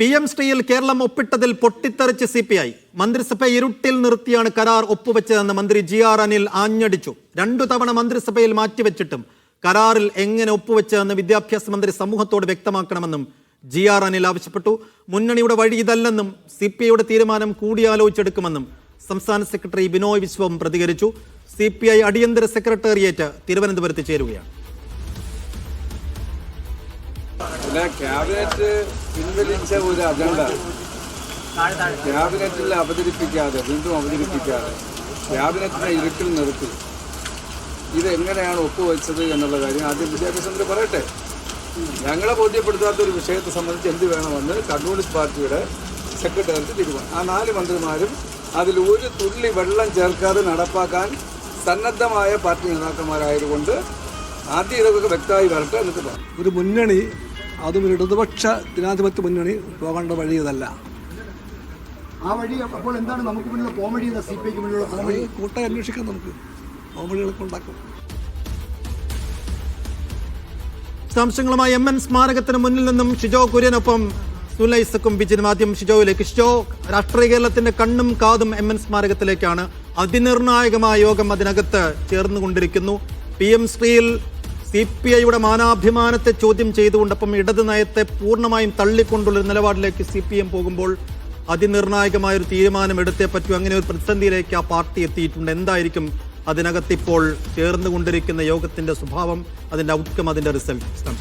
P M ശ്രീയിൽ കേരളം ഒപ്പിട്ടതിൽ പൊട്ടിത്തെറിച്ച് സി പി ഐ. മന്ത്രിസഭ ഇരുട്ടിൽ നിർത്തിയാണ് കരാർ ഒപ്പുവെച്ചതെന്ന് മന്ത്രി ജി ആർ അനിൽ ആഞ്ഞടിച്ചു. രണ്ടു തവണ മന്ത്രിസഭയിൽ മാറ്റിവെച്ചിട്ടും കരാറിൽ എങ്ങനെ ഒപ്പുവെച്ചതെന്ന് വിദ്യാഭ്യാസ മന്ത്രി സമൂഹത്തോട് വ്യക്തമാക്കണമെന്നും ജി ആർ അനിൽ ആവശ്യപ്പെട്ടു. മുന്നണിയുടെ വഴി ഇതല്ലെന്നും സി പി ഐയുടെ തീരുമാനം കൂടിയാലോചിച്ചെടുക്കുമെന്നും സംസ്ഥാന സെക്രട്ടറി ബിനോയ് വിശ്വം പ്രതികരിച്ചു. സി പി ഐ അടിയന്തര സെക്രട്ടേറിയറ്റ് തിരുവനന്തപുരത്ത് ചേരുകയാണ്. അല്ല ക്യാബിനറ്റ് പിൻവലിച്ച ഒരു അജണ്ട ക്യാബിനറ്റിൽ അവതരിപ്പിക്കാതെ വീണ്ടും അവതരിപ്പിക്കാതെ ക്യാബിനറ്റിനെ ഇരുട്ടിൽ നിർത്തി. ഇതെങ്ങനെയാണ് ഒപ്പുവെച്ചത് എന്നുള്ള കാര്യം ആദ്യം വിദ്യാഭ്യാസ മന്ത്രി പറയട്ടെ. ഞങ്ങളെ ബോധ്യപ്പെടുത്താത്ത ഒരു വിഷയത്തെ സംബന്ധിച്ച് എന്ത് വേണമെന്ന് കമ്മ്യൂണിസ്റ്റ് പാർട്ടിയുടെ സെക്രട്ടേറിയറ്റ് തീരുമാനം. ആ നാല് മന്ത്രിമാരും അതിൽ ഒരു തുള്ളി വെള്ളം ചേർക്കാതെ നടപ്പാക്കാൻ സന്നദ്ധമായ പാർട്ടി നേതാക്കന്മാരായതുകൊണ്ട് ആദ്യം ഇതൊക്കെ വ്യക്തമായി വരട്ടെ എന്നിട്ട് പറയാം ഒരു മുന്നണി അതും ഒരു ഇടതുപക്ഷ ജനാധിപത്യ മുന്നണി പോകേണ്ട വഴി ഇതല്ല. ആ വഴി അപ്പോൾ എന്താണ് നമുക്ക് മുന്നിലുള്ള പോംവഴി എന്ന സി പി ഐക്ക് മുന്നിലുള്ള അത് കൂട്ടായി അന്വേഷിക്കാം നമുക്ക്. കോമഡികളൊക്കെ ഉണ്ടാക്കും. വിശദാംശങ്ങളുമായി എം എൻ സ്മാരകത്തിന് മുന്നിൽ നിന്നും ഷിജോ കുര്യനൊപ്പം സുലൈസക്കും ബിജിൻ ആദ്യം ഷിജോയിലേക്ക്. ഷിജോ രാഷ്ട്രീയ കേരളത്തിന്റെ കണ്ണും കാതും എം എൻ സ്മാരകത്തിലേക്കാണ്. അതിനിർണായകമായ യോഗം അതിനകത്ത് ചേർന്നുകൊണ്ടിരിക്കുന്നു. പി എം ശ്രീയിൽ സി പി ഐയുടെ മാനാഭിമാനത്തെ ചോദ്യം ചെയ്തുകൊണ്ടൊപ്പം ഇടത് നയത്തെ പൂർണമായും തള്ളിക്കൊണ്ടുള്ളൊരു നിലപാടിലേക്ക് സി പി എം പോകുമ്പോൾ അതിനിർണായകമായ ഒരു തീരുമാനം എടുത്തേ പറ്റൂ. അങ്ങനെ ഒരു പ്രതിസന്ധിയിലേക്ക് ആ പാർട്ടി എത്തിയിട്ടുണ്ട്. എന്തായിരിക്കും അതിനകത്തിപ്പോൾ ചേർന്നുകൊണ്ടിരിക്കുന്ന യോഗത്തിന്റെ സ്വഭാവം അതിന്റെ ഔട്ട്കം അതിന്റെ result?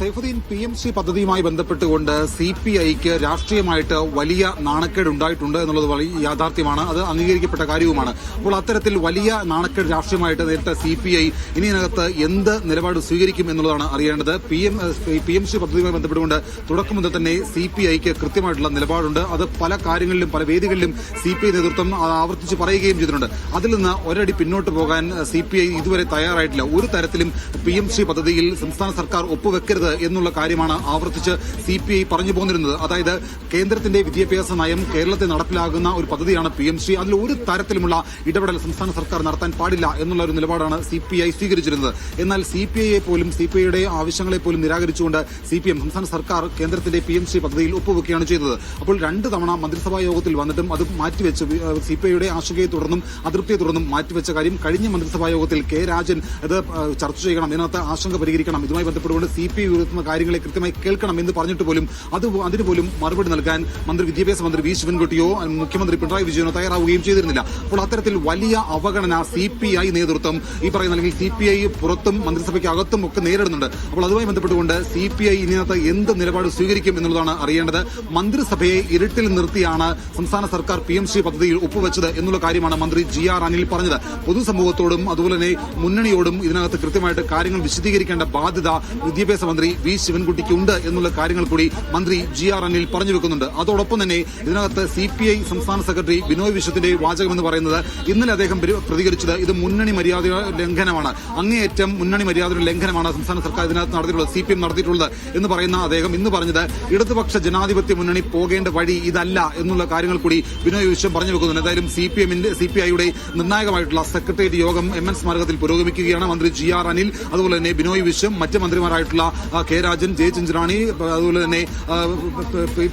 Saifuddin P M C പദ്ധതിയുമായി ബന്ധപ്പെട്ടുകൊണ്ട് സി പി ഐക്ക് രാഷ്ട്രീയമായിട്ട് വലിയ നാണക്കേട് ഉണ്ടായിട്ടുണ്ട് എന്നുള്ളത് വലിയ യാഥാർത്ഥ്യമാണ്. അത് അംഗീകരിക്കപ്പെട്ട കാര്യവുമാണ്. അപ്പോൾ അത്തരത്തിൽ വലിയ നാണക്കേട് രാഷ്ട്രീയമായിട്ട് നേരിട്ട സി പി ഐ ഇനി ഇതിനകത്ത് എന്ത് നിലപാട് സ്വീകരിക്കും എന്നുള്ളതാണ് അറിയേണ്ടത്. P M P M C പദ്ധതിയുമായി ബന്ധപ്പെട്ടുകൊണ്ട് തുടക്കം മുതൽ തന്നെ സി പി ഐക്ക് കൃത്യമായിട്ടുള്ള നിലപാടുണ്ട്. അത് പല കാര്യങ്ങളിലും പല വേദികളിലും സി പി ഐ നേതൃത്വം ആവർത്തിച്ച് പറയുകയും ചെയ്തിട്ടുണ്ട്. അതിൽ നിന്ന് ഒരടി പിന്നോട്ട് പോകാൻ സി പി ഐ ഇതുവരെ തയ്യാറായിട്ടില്ല. ഒരു തരത്തിലും പി എം സി പദ്ധതിയിൽ സംസ്ഥാന സർക്കാർ ഒപ്പുവെക്കരുത് എന്നുള്ള കാര്യമാണ് ആവർത്തിച്ച് സി പി ഐ പറഞ്ഞു പോന്നിരുന്നത്. അതായത് കേന്ദ്രത്തിന്റെ വിദ്യാഭ്യാസ നയം കേരളത്തിൽ നടപ്പിലാകുന്ന ഒരു പദ്ധതിയാണ് പി എം ശ്രീ. അതിൽ ഒരു തരത്തിലുമുള്ള ഇടപെടൽ സംസ്ഥാന സർക്കാർ നടത്താൻ പാടില്ല എന്നുള്ള ഒരു നിലപാടാണ് സി പി ഐ സ്വീകരിച്ചിരുന്നത്. എന്നാൽ സി പി ഐയെ പോലും സി പി ഐയുടെ ആവശ്യങ്ങളെ പോലും നിരാകരിച്ചുകൊണ്ട് സി പി എം സംസ്ഥാന സർക്കാർ കേന്ദ്രത്തിന്റെ പി എം ശ്രീ പദ്ധതിയിൽ ഒപ്പുവെക്കുകയാണ് ചെയ്തത്. അപ്പോൾ രണ്ട് തവണ മന്ത്രിസഭാ യോഗത്തിൽ വന്നിട്ടും അത് മാറ്റിവെച്ച് സി പി ഐയുടെ ആശങ്കയെ തുടർന്നും അതൃപ്തിയെ തുടർന്നും മാറ്റിവെച്ച കാര്യം കഴിഞ്ഞ മന്ത്രിസഭാ യോഗത്തിൽ കെ രാജൻ അത് ചർച്ച ചെയ്യണം. ഇതിനകത്ത് ആശങ്ക പരിഹരിക്കണം. ഇതുമായി ബന്ധപ്പെട്ടുകൊണ്ട് സി പി ഐ ഉയർത്തുന്ന കാര്യങ്ങളെ കൃത്യമായി കേൾക്കണം എന്ന് പറഞ്ഞിട്ട് പോലും അത് അതിന് പോലും മറുപടി നൽകാൻ മന്ത്രി വിദ്യാഭ്യാസ മന്ത്രി വി ശിവൻകുട്ടിയോ മുഖ്യമന്ത്രി പിണറായി വിജയനോ തയ്യാറാവുകയും ചെയ്തിരുന്നില്ല. അപ്പോൾ അത്തരത്തിൽ വലിയ അവഗണന സി പി ഐ നേതൃത്വം ഈ പറയുന്ന അല്ലെങ്കിൽ സി പി ഐ പുറത്തും മന്ത്രിസഭയ്ക്ക് അകത്തും ഒക്കെ നേരിടുന്നുണ്ട്. അപ്പോൾ അതുമായി ബന്ധപ്പെട്ടുകൊണ്ട് സി പി ഐ ഇതിനകത്ത് എന്ത് നിലപാട് സ്വീകരിക്കും എന്നുള്ളതാണ് അറിയേണ്ടത്. മന്ത്രിസഭയെ ഇരുട്ടിൽ നിർത്തിയാണ് സംസ്ഥാന സർക്കാർ പി എം സി പദ്ധതിയിൽ ഒപ്പുവെച്ചത് എന്നുള്ള കാര്യമാണ് മന്ത്രി ജി ആർ അനിൽ പറഞ്ഞത്. പൊതുസമൂഹത്തോടും അതുപോലെ തന്നെ മുന്നണിയോടും ഇതിനകത്ത് കൃത്യമായിട്ട് കാര്യങ്ങൾ വിശദീകരിക്കേണ്ട ബാധ്യത വിദ്യാഭ്യാസ മന്ത്രി വി ശിവൻകുട്ടിക്ക് ഉണ്ട് എന്നുള്ള കാര്യങ്ങൾ കൂടി മന്ത്രി ജി ആർ അനിൽ പറഞ്ഞു വെക്കുന്നുണ്ട്. അതോടൊപ്പം തന്നെ ഇതിനകത്ത് സി പി ഐ സംസ്ഥാന സെക്രട്ടറി ബിനോയ് വിശ്വത്തിന്റെ വാചകം എന്ന് പറയുന്നത് ഇന്നലെ അദ്ദേഹം പരി- പ്രതികരിച്ചത് ഇത് മുന്നണി മര്യാദ ലംഘനമാണ്. അങ്ങേയറ്റം മുന്നണി മര്യാദയുടെ ലംഘനമാണ് സംസ്ഥാന സർക്കാർ ഇതിനകത്ത് നടത്തിയിട്ടുള്ളത് സി പി എം നടത്തിയിട്ടുള്ളത് എന്ന് പറയുന്ന അദ്ദേഹം ഇന്ന് പറഞ്ഞത് ഇടതുപക്ഷ ജനാധിപത്യ മുന്നണി പോകേണ്ട വഴി ഇതല്ല എന്നുള്ള കാര്യങ്ങൾ കൂടി ബിനോയ് വിശ്വം പറഞ്ഞു വെക്കുന്നുണ്ട്. എന്തായാലും സി പി എമ്മിന്റെ സി പി ഐയുടെ നിർണായകമായിട്ടുള്ള സെക്രട്ടേറിയറ്റ് യോഗം എം എൻ സ്മാരകത്തിൽ പുരോഗമിക്കുകയാണ് മന്ത്രി ജി ആർ അനിൽ. അതുപോലെ തന്നെ ബിനോയ് വിശ്വം മറ്റ് മന്ത്രിമാരായിട്ടുള്ള കെ രാജൻ ജെ ചിഞ്ചിറാണി അതുപോലെ തന്നെ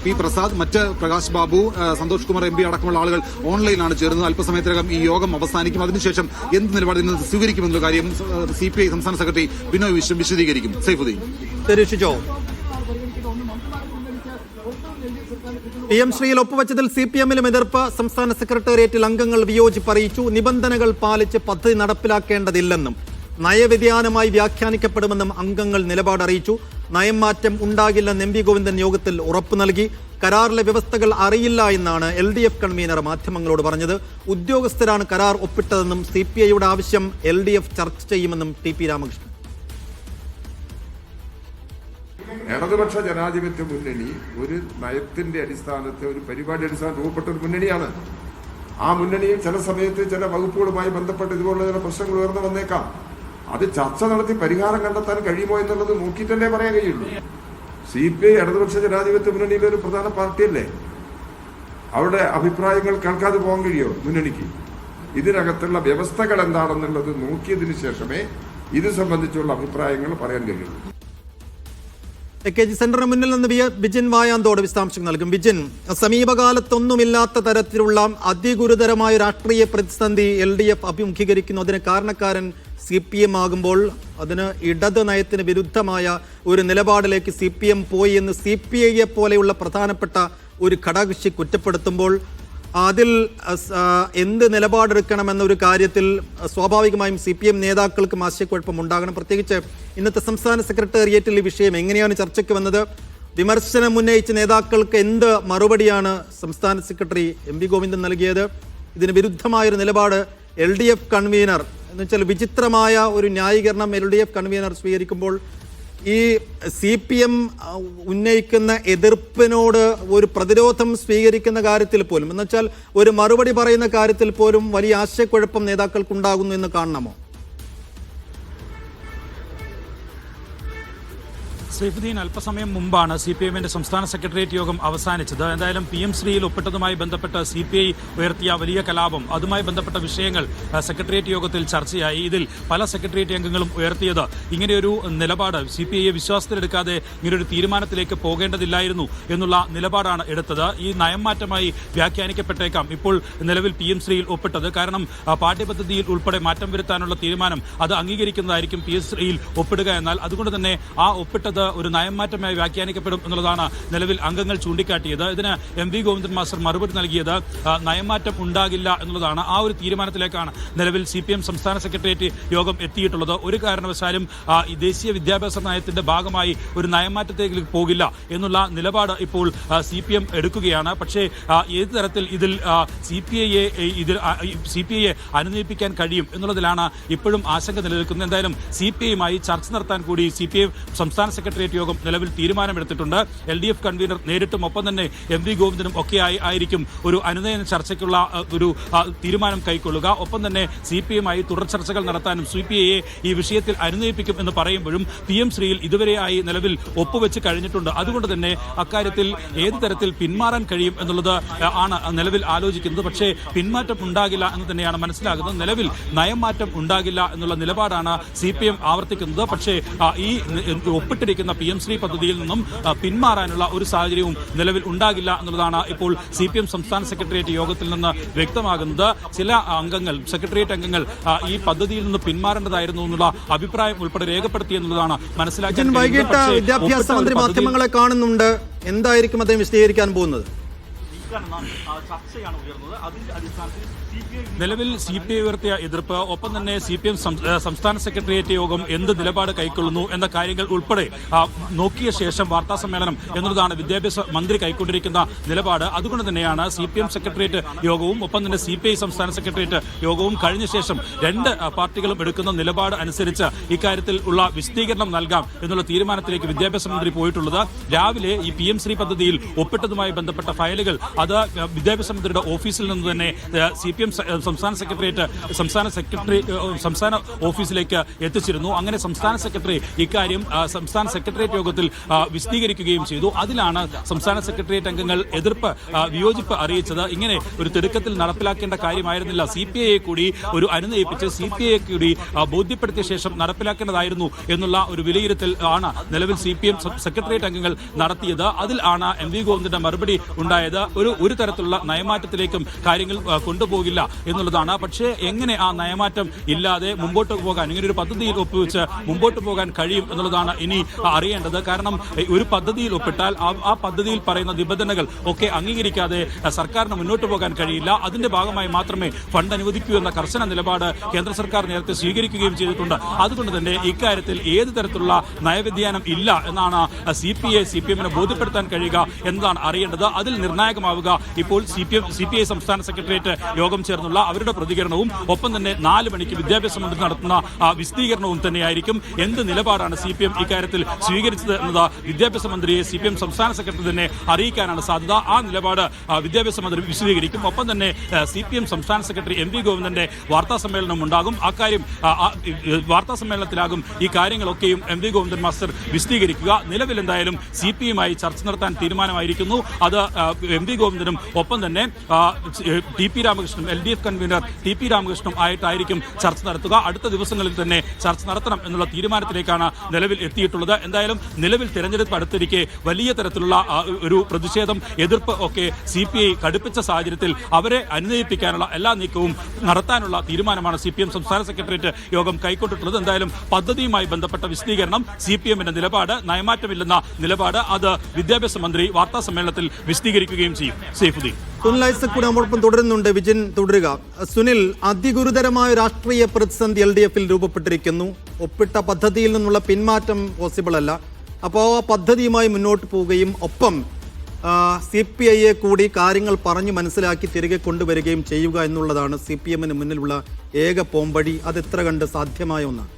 പി- പ്രസാദ് മറ്റ് പ്രകാശ് ബാബു സന്തോഷ് കുമാർ എം പി അടക്കമുള്ള ആളുകൾ ഓൺലൈനിലാണ് ചേരുന്നത്. അല്പസമയത്തിനകം ഈ യോഗം അവസാനിക്കും. അതിനുശേഷം എന്ത് നിലപാട് ഇന്ന് സ്വീകരിക്കുമെന്നുള്ള കാര്യം സി പി ഐ സംസ്ഥാന സെക്രട്ടറി ബിനോയ് വിശ്വം വിശദീകരിക്കും. സൈഫുദ്ദീൻ. ഷിജോ പി എം ശ്രീയിൽ ഒപ്പുവെച്ചതിൽ സി പി എമ്മിലും എതിർപ്പ് സംസ്ഥാന സെക്രട്ടേറിയറ്റിൽ അംഗങ്ങൾ വിയോജിപ്പറിയിച്ചു നിബന്ധനകൾ പാലിച്ച് പദ്ധതി നടപ്പിലാക്കേണ്ടതില്ലെന്നും നയവ്യതിയാനമായി വ്യാഖ്യാനിക്കപ്പെടുമെന്നും അംഗങ്ങൾ നിലപാട് അറിയിച്ചു. നയം മാറ്റം ഉണ്ടാകില്ലെന്ന് എം വി ഗോവിന്ദൻ യോഗത്തിൽ ഉറപ്പു നൽകി. കരാറിലെ വ്യവസ്ഥകൾ അറിയില്ല എന്നാണ് എൽ ഡി എഫ് കൺവീനർ മാധ്യമങ്ങളോട് പറഞ്ഞത്. ഉദ്യോഗസ്ഥരാണ് കരാർ ഒപ്പിട്ടതെന്നും സി പി ഐയുടെ ആവശ്യം എൽ ഡി എഫ് ചർച്ച ചെയ്യുമെന്നും ടി പി രാമകൃഷ്ണൻ. ഇടതുപക്ഷ ജനാധിപത്യ മുന്നണി ഒരു നയത്തിന്റെ അടിസ്ഥാനത്തെ ഒരു പരിപാടി അടിസ്ഥാനത്തിൽ രൂപപ്പെട്ട ഒരു മുന്നണിയാണ്. ആ മുന്നണിയിൽ ചില സമയത്ത് ചില വകുപ്പുകളുമായി ബന്ധപ്പെട്ട് ഇതുപോലുള്ള ചില പ്രശ്നങ്ങൾ ഉയർന്നു വന്നേക്കാം. അത് ചർച്ച നടത്തി പരിഹാരം കണ്ടെത്താൻ കഴിയുമോ എന്നുള്ളത് നോക്കിയിട്ടല്ലേ പറയാൻ കഴിയുള്ളൂ. സി പി ഐ ഇടതുപക്ഷ ജനാധിപത്യ മുന്നണിയിലെ ഒരു പ്രധാന പാർട്ടിയല്ലേ? അവരുടെ അഭിപ്രായങ്ങൾ കേൾക്കാതെ പോകാൻ കഴിയോ മുന്നണിക്ക്? ഇതിനകത്തുള്ള വ്യവസ്ഥകൾ എന്താണെന്നുള്ളത് നോക്കിയതിനു ശേഷമേ ഇത് സംബന്ധിച്ചുള്ള അഭിപ്രായങ്ങൾ പറയാൻ കഴിയുള്ളൂ. കെ ജി സെന്ററിന് മുന്നിൽ നിന്ന് ബിജിൻ വായാന്തോട് വിശദാംശങ്ങൾ നൽകും. ബിജിൻ സമീപകാലത്തൊന്നുമില്ലാത്ത തരത്തിലുള്ള അതിഗുരുതരമായ രാഷ്ട്രീയ പ്രതിസന്ധി എൽ ഡി എഫ് അഭിമുഖീകരിക്കുന്നു അതിന് കാരണക്കാരൻ സി പി എം ആകുമ്പോൾ അതിന് ഇടത് നയത്തിന് വിരുദ്ധമായ ഒരു നിലപാടിലേക്ക് സി പി എം പോയി എന്ന് സി പി ഐയെ പോലെയുള്ള പ്രധാനപ്പെട്ട ഒരു ഘടകകക്ഷി കുറ്റപ്പെടുത്തുമ്പോൾ അതിൽ എന്ത് നിലപാടെടുക്കണമെന്നൊരു കാര്യത്തിൽ സ്വാഭാവികമായും സി പി എം നേതാക്കൾക്കും ആശയക്കുഴപ്പം ഉണ്ടാകണം. പ്രത്യേകിച്ച് ഇന്നത്തെ സംസ്ഥാന സെക്രട്ടേറിയറ്റിൽ ഈ വിഷയം എങ്ങനെയാണ് ചർച്ചയ്ക്ക് വന്നത്? വിമർശനം ഉന്നയിച്ച നേതാക്കൾക്ക് എന്ത് മറുപടിയാണ് സംസ്ഥാന സെക്രട്ടറി എം വി ഗോവിന്ദൻ നൽകിയത്? ഇതിന് വിരുദ്ധമായൊരു നിലപാട് എൽ ഡി എഫ് കൺവീനർ എന്ന് വെച്ചാൽ വിചിത്രമായ ഒരു ന്യായീകരണം എൽ ഡി എഫ് കൺവീനർ സ്വീകരിക്കുമ്പോൾ ഈ സി പി എം ഉന്നയിക്കുന്ന എതിർപ്പിനോട് ഒരു പ്രതിരോധം സ്വീകരിക്കുന്ന കാര്യത്തിൽ പോലും എന്നുവെച്ചാൽ ഒരു മറുപടി പറയുന്ന കാര്യത്തിൽ പോലും വലിയ ആശയക്കുഴപ്പം നേതാക്കൾക്കുണ്ടാകുന്നു എന്ന് കാണണമോ? സൈഫുദ്ദീൻ അല്പസമയം മുമ്പാണ് സി പി എമ്മിന്റെ സംസ്ഥാന സെക്രട്ടേറിയറ്റ് യോഗം അവസാനിച്ചത്. എന്തായാലും പി എം ശ്രീയിൽ ഒപ്പിട്ടതുമായി ബന്ധപ്പെട്ട് സി പി ഐ ഉയർത്തിയ വലിയ കലാപം. അതുമായി ബന്ധപ്പെട്ട വിഷയങ്ങൾ സെക്രട്ടേറിയറ്റ് യോഗത്തിൽ ചർച്ചയായി. ഇതിൽ പല സെക്രട്ടേറിയറ്റ് അംഗങ്ങളും ഉയർത്തിയത്. ഇങ്ങനെയൊരു നിലപാട് സി പി ഐയെ വിശ്വാസത്തിലെടുക്കാതെ ഇങ്ങനെയൊരു തീരുമാനത്തിലേക്ക് പോകേണ്ടതില്ലായിരുന്നു എന്നുള്ള നിലപാടാണ് എടുത്തത്. ഈ നയം മാറ്റമായി വ്യാഖ്യാനിക്കപ്പെട്ടേക്കാം. ഇപ്പോൾ നിലവിൽ പി എം ശ്രീയിൽ ഒപ്പിട്ടത്. കാരണം പാഠ്യപദ്ധതിയിൽ ഉൾപ്പെടെ മാറ്റം വരുത്താനുള്ള തീരുമാനം അത് അംഗീകരിക്കുന്നതായിരിക്കും പി എസ് ശ്രീയിൽ ഒപ്പിടുക എന്നാൽ അതുകൊണ്ട് തന്നെ ആ ഒപ്പിട്ടത് ഒരു നയംമാറ്റമായി വ്യാഖ്യാനിക്കപ്പെടും എന്നുള്ളതാണ് നിലവിൽ അംഗങ്ങൾ ചൂണ്ടിക്കാട്ടിയത്. ഇതിന് എം വി ഗോവിന്ദൻ മാസ്റ്റർ മറുപടി നൽകിയത് നയംമാറ്റം ഉണ്ടാകില്ല എന്നുള്ളതാണ്. ആ ഒരു തീരുമാനത്തിലേക്കാണ് നിലവിൽ സി പി എം സംസ്ഥാന സെക്രട്ടേറിയറ്റ് യോഗം എത്തിയിട്ടുള്ളത്. ഒരു കാരണവശാലും ദേശീയ വിദ്യാഭ്യാസ നയത്തിന്റെ ഭാഗമായി ഒരു നയംമാറ്റത്തേക്ക് പോകില്ല എന്നുള്ള നിലപാട് ഇപ്പോൾ സി പി എം എടുക്കുകയാണ്. പക്ഷേ ഏത് തരത്തിൽ ഇതിൽ സി പി ഐയെ ഇതിൽ സി പി ഐയെ അനുനയിപ്പിക്കാൻ കഴിയും എന്നുള്ളതിലാണ് ഇപ്പോഴും ആശങ്ക നിലനിൽക്കുന്നത്. എന്തായാലും സി പി ഐയുമായി ചർച്ച നടത്താൻ കൂടി സി പി ഐ സംസ്ഥാന സെക്രട്ടേറിയറ്റ് യോഗം നിലവിൽ തീരുമാനമെടുത്തിട്ടുണ്ട്. എൽ ഡി എഫ് കൺവീനർ നേരിട്ടും ഒപ്പം തന്നെ എം വി ഗോവിന്ദനും ഒക്കെയായി ആയിരിക്കും ഒരു അനുനയന ചർച്ചയ്ക്കുള്ള ഒരു തീരുമാനം കൈക്കൊള്ളുക. ഒപ്പം തന്നെ സി പി എമ്മായി തുടർ ചർച്ചകൾ നടത്താനും സി പി ഐയെ ഈ വിഷയത്തിൽ അനുനയിപ്പിക്കും എന്ന് പറയുമ്പോഴും പി എം ശ്രീയിൽ ഇതുവരെയായി നിലവിൽ ഒപ്പുവെച്ച് കഴിഞ്ഞിട്ടുണ്ട്. അതുകൊണ്ട് തന്നെ അക്കാര്യത്തിൽ ഏത് തരത്തിൽ പിന്മാറാൻ കഴിയും എന്നുള്ളത് ആണ് നിലവിൽ ആലോചിക്കുന്നത്. പക്ഷേ പിന്മാറ്റം ഉണ്ടാകില്ല എന്ന് തന്നെയാണ് മനസ്സിലാകുന്നത്. നിലവിൽ നയം മാറ്റം ഉണ്ടാകില്ല എന്നുള്ള നിലപാടാണ് സി പി എം ആവർത്തിക്കുന്നത്. പക്ഷേ ഈ നി- ഒപ്പിട്ടിരിക്കുന്ന പി എം ശ്രീ പദ്ധതിയിൽ നിന്നും പിന്മാറാനുള്ള ഒരു സാഹചര്യവും നിലവിൽ ഉണ്ടാകില്ല എന്നുള്ളതാണ് ഇപ്പോൾ സി പി എം സംസ്ഥാന സെക്രട്ടേറിയറ്റ് യോഗത്തിൽ നിന്ന് വ്യക്തമാകുന്നത്. ചില അംഗങ്ങൾ സെക്രട്ടേറിയറ്റ് അംഗങ്ങൾ ഈ പദ്ധതിയിൽ നിന്ന് പിന്മാറേണ്ടതായിരുന്നു എന്നുള്ള അഭിപ്രായം ഉൾപ്പെടെ രേഖപ്പെടുത്തി എന്നുള്ളതാണ് മനസ്സിലാക്കിയത്. വൈകിട്ട് വിദ്യാഭ്യാസ മന്ത്രി മാധ്യമങ്ങളെ കാണുന്നുണ്ട്. എന്തായിരിക്കും അദ്ദേഹം വിശദീകരിക്കാൻ പോകുന്നത്? നിലവിൽ സി പി ഐ ഉയർത്തിയ എതിർപ്പ് ഒപ്പം തന്നെ സി പി എം സംസ്ഥാന സെക്രട്ടേറിയറ്റ് യോഗം എന്ത് നിലപാട് കൈക്കൊള്ളുന്നു എന്ന കാര്യങ്ങൾ ഉൾപ്പെടെ നോക്കിയ ശേഷം വാർത്താ സമ്മേളനം എന്നുള്ളതാണ് വിദ്യാഭ്യാസ മന്ത്രി കൈക്കൊണ്ടിരിക്കുന്ന നിലപാട്. അതുകൊണ്ട് തന്നെയാണ് സി പി എം സെക്രട്ടേറിയറ്റ് യോഗവും ഒപ്പം തന്നെ സി പി ഐ സംസ്ഥാന സെക്രട്ടേറിയറ്റ് യോഗവും കഴിഞ്ഞ ശേഷം രണ്ട് പാർട്ടികളും എടുക്കുന്ന നിലപാട് അനുസരിച്ച് ഇക്കാര്യത്തിൽ ഉള്ള വിശദീകരണം നൽകാം എന്നുള്ള തീരുമാനത്തിലേക്ക് വിദ്യാഭ്യാസ മന്ത്രി പോയിട്ടുള്ളത്. രാവിലെ ഈ പി എം ശ്രീ പദ്ധതിയിൽ ഒപ്പിട്ടതുമായി ബന്ധപ്പെട്ട ഫയലുകൾ അത് വിദ്യാഭ്യാസ മന്ത്രിയുടെ ഓഫീസിൽ നിന്ന് തന്നെ സി പി എം സംസ്ഥാന സെക്രട്ടേറിയറ്റ് സംസ്ഥാന സെക്രട്ടറി സംസ്ഥാന ഓഫീസിലേക്ക് എത്തിച്ചിരുന്നു. അങ്ങനെ സംസ്ഥാന സെക്രട്ടറി ഇക്കാര്യം സംസ്ഥാന സെക്രട്ടേറിയറ്റ് യോഗത്തിൽ വിശദീകരിക്കുകയും ചെയ്തു. അതിലാണ് സംസ്ഥാന സെക്രട്ടേറിയറ്റ് അംഗങ്ങൾ എതിർപ്പ് വിയോജിപ്പ് അറിയിച്ചത്. ഇങ്ങനെ ഒരു തിടുക്കത്തിൽ നടപ്പിലാക്കേണ്ട കാര്യമായിരുന്നില്ല. സി പി ഐയെ കൂടി ഒരു അനുനയിപ്പിച്ച് സി പി ഐയെ കൂടി ബോധ്യപ്പെടുത്തിയ ശേഷം നടപ്പിലാക്കേണ്ടതായിരുന്നു എന്നുള്ള ഒരു വിലയിരുത്തൽ ആണ് നിലവിൽ സി പി എം സെക്രട്ടേറിയറ്റ് അംഗങ്ങൾ നടത്തിയത്. അതിൽ ആണ് എം വി ഗോവിന്ദന്റെ മറുപടി ഉണ്ടായത്. ഒരു ഒരു തരത്തിലുള്ള നയമാറ്റത്തിലേക്കും കാര്യങ്ങൾ ആ, കൊണ്ടുപോകില്ല എന്നുള്ളതാണ്. പക്ഷേ എങ്ങനെ ആ നയമാറ്റം ഇല്ലാതെ മുമ്പോട്ട് പോകാൻ ഇങ്ങനെ ഒരു പദ്ധതിയിൽ ഒപ്പുവെച്ച് മുമ്പോട്ട് പോകാൻ കഴിയും എന്നുള്ളതാണ് ഇനി അറിയേണ്ടത്. കാരണം ഒരു പദ്ധതിയിൽ ഒപ്പിട്ടാൽ ആ- പദ്ധതിയിൽ പറയുന്ന നിബന്ധനകൾ ഒക്കെ അംഗീകരിക്കാതെ സർക്കാരിന് മുന്നോട്ട് പോകാൻ കഴിയില്ല. അതിന്റെ ഭാഗമായി മാത്രമേ ഫണ്ട് അനുവദിക്കൂ എന്ന കർശന നിലപാട് കേന്ദ്ര സർക്കാർ നേരത്തെ സ്വീകരിക്കുകയും ചെയ്തിട്ടുണ്ട്. അതുകൊണ്ട് തന്നെ ഇക്കാര്യത്തിൽ ഏത് തരത്തിലുള്ള നയവ്യതിയാനം ഇല്ല എന്നാണ് C P I C P എമ്മിനെ ബോധ്യപ്പെടുത്താൻ കഴിയുക എന്നതാണ് അറിയേണ്ടത്. അതിൽ നിർണായകമാവുക ഇപ്പോൾ C P M C P I സംസ്ഥാന സെക്രട്ടേറിയറ്റ് യോഗം ചേർന്നുള്ള അവരുടെ പ്രതികരണവും ഒപ്പം തന്നെ നാല് മണിക്ക് വിദ്യാഭ്യാസ മന്ത്രി നടത്തുന്ന വിശദീകരണവും തന്നെയായിരിക്കും. എന്ത് നിലപാടാണ് സി പി എം ഇക്കാര്യത്തിൽ സ്വീകരിച്ചത് എന്നത് വിദ്യാഭ്യാസ മന്ത്രിയെ സി പി എം സംസ്ഥാന സെക്രട്ടറി തന്നെ അറിയിക്കാനാണ് സാധ്യത. ആ നിലപാട് വിദ്യാഭ്യാസ മന്ത്രി വിശദീകരിക്കും. ഒപ്പം തന്നെ സി പി എം സംസ്ഥാന സെക്രട്ടറി എം വി ഗോവിന്ദന്റെ വാർത്താ സമ്മേളനം ഉണ്ടാകും. അക്കാര്യം വാർത്താ സമ്മേളനത്തിലാകും. ഈ കാര്യങ്ങളൊക്കെയും എം വി ഗോവിന്ദൻ മാസ്റ്റർ വിശദീകരിക്കുക. നിലവിൽ എന്തായാലും സി പി എമ്മായി ചർച്ച നടത്താൻ തീരുമാനമായിരിക്കുന്നു. അത് എം വി ഗോവിന്ദനും ഒപ്പം തന്നെ T P Ramakrishnan L D F convener T P രാമകൃഷ്ണനും ആയിട്ടായിരിക്കും ചർച്ച നടത്തുക. അടുത്ത ദിവസങ്ങളിൽ തന്നെ ചർച്ച നടത്തണം എന്നുള്ള തീരുമാനത്തിലേക്കാണ് നിലവിൽ എത്തിയിട്ടുള്ളത്. എന്തായാലും നിലവിൽ തെരഞ്ഞെടുപ്പ് അടുത്തിരിക്കെ വലിയ തരത്തിലുള്ള ഒരു പ്രതിഷേധം എതിർപ്പ് ഒക്കെ സി പി ഐ കടുപ്പിച്ച സാഹചര്യത്തിൽ അവരെ അനുനയിപ്പിക്കാനുള്ള എല്ലാ നീക്കവും നടത്താനുള്ള തീരുമാനമാണ് സി പി എം സംസ്ഥാന സെക്രട്ടേറിയറ്റ് യോഗം കൈക്കൊണ്ടിട്ടുള്ളത്. എന്തായാലും പദ്ധതിയുമായി ബന്ധപ്പെട്ട വിശദീകരണം സി പി എമ്മിന്റെ നിലപാട് നയമാറ്റമില്ലെന്ന നിലപാട് അത് വിദ്യാഭ്യാസ മന്ത്രി വാർത്താ സമ്മേളനത്തിൽ വിശദീകരിക്കുകയും ചെയ്യും. സൈഫുദ്ദീൻ. സുനിൽ കൂടെ നമ്മോടൊപ്പം തുടരുന്നുണ്ട് വിജിൻ തുടരുക. സുനിൽ അതിഗുരുതരമായ രാഷ്ട്രീയ പ്രതിസന്ധി എൽ ഡി എഫിൽ രൂപപ്പെട്ടിരിക്കുന്നു. ഒപ്പിട്ട പദ്ധതിയിൽ നിന്നുള്ള പിന്മാറ്റം പോസിബിൾ അല്ല അപ്പോൾ ആ പദ്ധതിയുമായി മുന്നോട്ട് പോവുകയും ഒപ്പം സി പി ഐയെ കൂടി കാര്യങ്ങൾ പറഞ്ഞു മനസ്സിലാക്കി തിരികെ കൊണ്ടുവരികയും ചെയ്യുക എന്നുള്ളതാണ് സി പി എമ്മിന് മുന്നിലുള്ള ഏക പോംവഴി. അത് എത്ര കണ്ട് സാധ്യമായ ഒന്നാണ്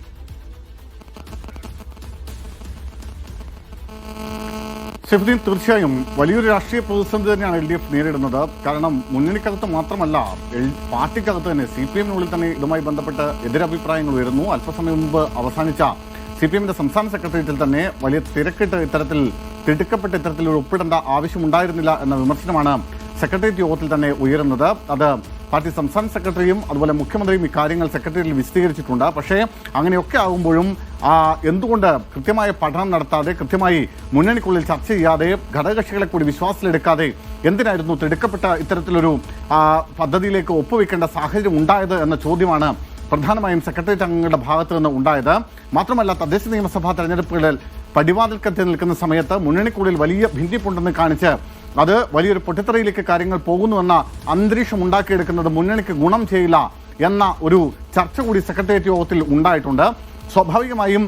ഷെഫുദ്ദീൻ തീർച്ചയായും വലിയൊരു രാഷ്ട്രീയ പ്രതിസന്ധി തന്നെയാണ് എൽ ഡി എഫ് നേരിടുന്നത്. കാരണം മുന്നണിക്കകത്ത് മാത്രമല്ല പാർട്ടിക്കകത്ത് തന്നെ സി പി എമ്മിനുള്ളിൽ തന്നെ ഇതുമായി ബന്ധപ്പെട്ട് എതിരഭിപ്രായങ്ങൾ ഉയരുന്നു. അല്പസമയം മുമ്പ് അവസാനിച്ച സി പി എമ്മിന്റെ സംസ്ഥാന സെക്രട്ടേറിയറ്റിൽ തന്നെ വലിയ തിരക്കിട്ട് ഇത്തരത്തിൽ തിടുക്കപ്പെട്ട ഇത്തരത്തിൽ ഒരു ഒപ്പിടേണ്ട ആവശ്യമുണ്ടായിരുന്നില്ല എന്ന വിമർശനമാണ് സെക്രട്ടേറിയറ്റ് യോഗത്തിൽ തന്നെ ഉയരുന്നത്. അത് പാർട്ടി സംസ്ഥാന സെക്രട്ടറിയും അതുപോലെ മുഖ്യമന്ത്രിയും ഇക്കാര്യങ്ങൾ സെക്രട്ടറിയിൽ വിശദീകരിച്ചിട്ടുണ്ട്. പക്ഷേ അങ്ങനെയൊക്കെ ആകുമ്പോഴും ആ, എന്തുകൊണ്ട് കൃത്യമായ പഠനം നടത്താതെ കൃത്യമായി മുന്നണിക്കുള്ളിൽ ചർച്ച ചെയ്യാതെ ഘടകകക്ഷികളെ കൂടി വിശ്വാസത്തിലെടുക്കാതെ എന്തിനായിരുന്നു തിടുക്കപ്പെട്ട ഇത്തരത്തിലൊരു പദ്ധതിയിലേക്ക് ഒപ്പുവെക്കേണ്ട സാഹചര്യം ഉണ്ടായത് എന്ന ചോദ്യമാണ് പ്രധാനമായും സെക്രട്ടേറിയറ്റ് അംഗങ്ങളുടെ ഭാഗത്തു നിന്ന് ഉണ്ടായത്. മാത്രമല്ല തദ്ദേശ നിയമസഭാ തെരഞ്ഞെടുപ്പുകളിൽ പടിവാതിൽക്കത്തി നിൽക്കുന്ന സമയത്ത് മുന്നണിക്കുള്ളിൽ വലിയ ഭിന്നിപ്പുണ്ടെന്ന് കാണിച്ച് അത് വലിയൊരു പൊട്ടിത്തെറിയിലേക്ക് കാര്യങ്ങൾ പോകുന്നുവെന്ന അന്തരീക്ഷം ഉണ്ടാക്കിയെടുക്കുന്നത് മുന്നണിക്ക് ഗുണം ചെയ്യില്ല എന്ന ഒരു ചർച്ച കൂടി സെക്രട്ടേറിയറ്റ് യോഗത്തിൽ ഉണ്ടായിട്ടുണ്ട്. സ്വാഭാവികമായും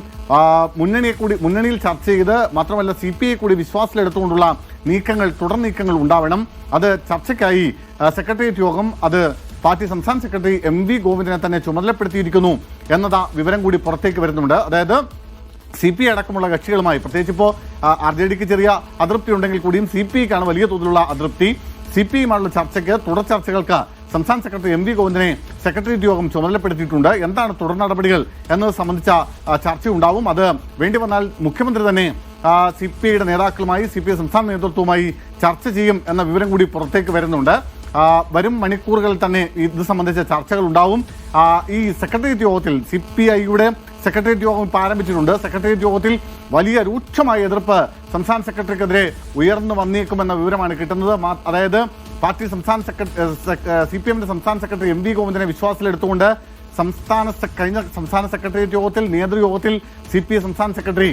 മുന്നണിയെ കൂടി മുന്നണിയിൽ ചർച്ച ചെയ്ത് മാത്രമല്ല സി പി ഐ കൂടി വിശ്വാസത്തിലെടുത്തുകൊണ്ടുള്ള നീക്കങ്ങൾ തുടർ നീക്കങ്ങൾ ഉണ്ടാവണം. അത് ചർച്ചയ്ക്കായി സെക്രട്ടേറിയറ്റ് യോഗം അത് പാർട്ടി സംസ്ഥാന സെക്രട്ടറി എം വി ഗോവിന്ദനെ തന്നെ ചുമതലപ്പെടുത്തിയിരിക്കുന്നു എന്നതാ വിവരം കൂടി പുറത്തേക്ക് വരുന്നുണ്ട്. അതായത് സി പി അടക്കമുള്ള കക്ഷികളുമായി. പ്രത്യേകിച്ച് ഇപ്പോൾ ആർ ജെ ഡിക്ക് ചെറിയ അതൃപ്തി ഉണ്ടെങ്കിൽ കൂടിയും സി പി ഐക്കാണ് വലിയ തോതിലുള്ള അതൃപ്തി. സി പി ഐയുമായുള്ള ചർച്ചയ്ക്ക് തുടർ ചർച്ചകൾക്ക് സംസ്ഥാന സെക്രട്ടറി എം വി ഗോവിന്ദനെ സെക്രട്ടേറിയറ്റ് യോഗം ചുമതലപ്പെടുത്തിയിട്ടുണ്ട്. എന്താണ് തുടർ നടപടികൾ എന്നത് സംബന്ധിച്ച ചർച്ച ഉണ്ടാവും അത് വേണ്ടി വന്നാൽ മുഖ്യമന്ത്രി തന്നെ സി പി ഐയുടെ നേതാക്കളുമായി സി പി ഐ സംസ്ഥാന നേതൃത്വവുമായി ചർച്ച ചെയ്യും എന്ന വിവരം കൂടി പുറത്തേക്ക് വരുന്നുണ്ട്. വരും മണിക്കൂറുകളിൽ തന്നെ ഇത് സംബന്ധിച്ച ചർച്ചകൾ ഉണ്ടാവും ഈ സെക്രട്ടേറിയറ്റ് യോഗത്തിൽ സി പി ഐയുടെ സെക്രട്ടേറിയറ്റ് യോഗം ആരംഭിച്ചിട്ടുണ്ട് സെക്രട്ടേറിയറ്റ് യോഗത്തിൽ വലിയ രൂക്ഷമായ എതിർപ്പ് സംസ്ഥാന സെക്രട്ടറിക്കെതിരെ ഉയർന്നു വന്നേക്കുമെന്ന വിവരമാണ് കിട്ടുന്നത്. അതായത് പാർട്ടി സംസ്ഥാന സെക്രട്ടറി സി പി സംസ്ഥാന സെക്രട്ടറി എം വി ഗോവിന്ദനെ വിശ്വാസത്തിലെടുത്തുകൊണ്ട് സംസ്ഥാന കഴിഞ്ഞ സംസ്ഥാന സെക്രട്ടേറിയറ്റ് യോഗത്തിൽ നേതൃയോഗത്തിൽ സി പി ഐ സംസ്ഥാന സെക്രട്ടറി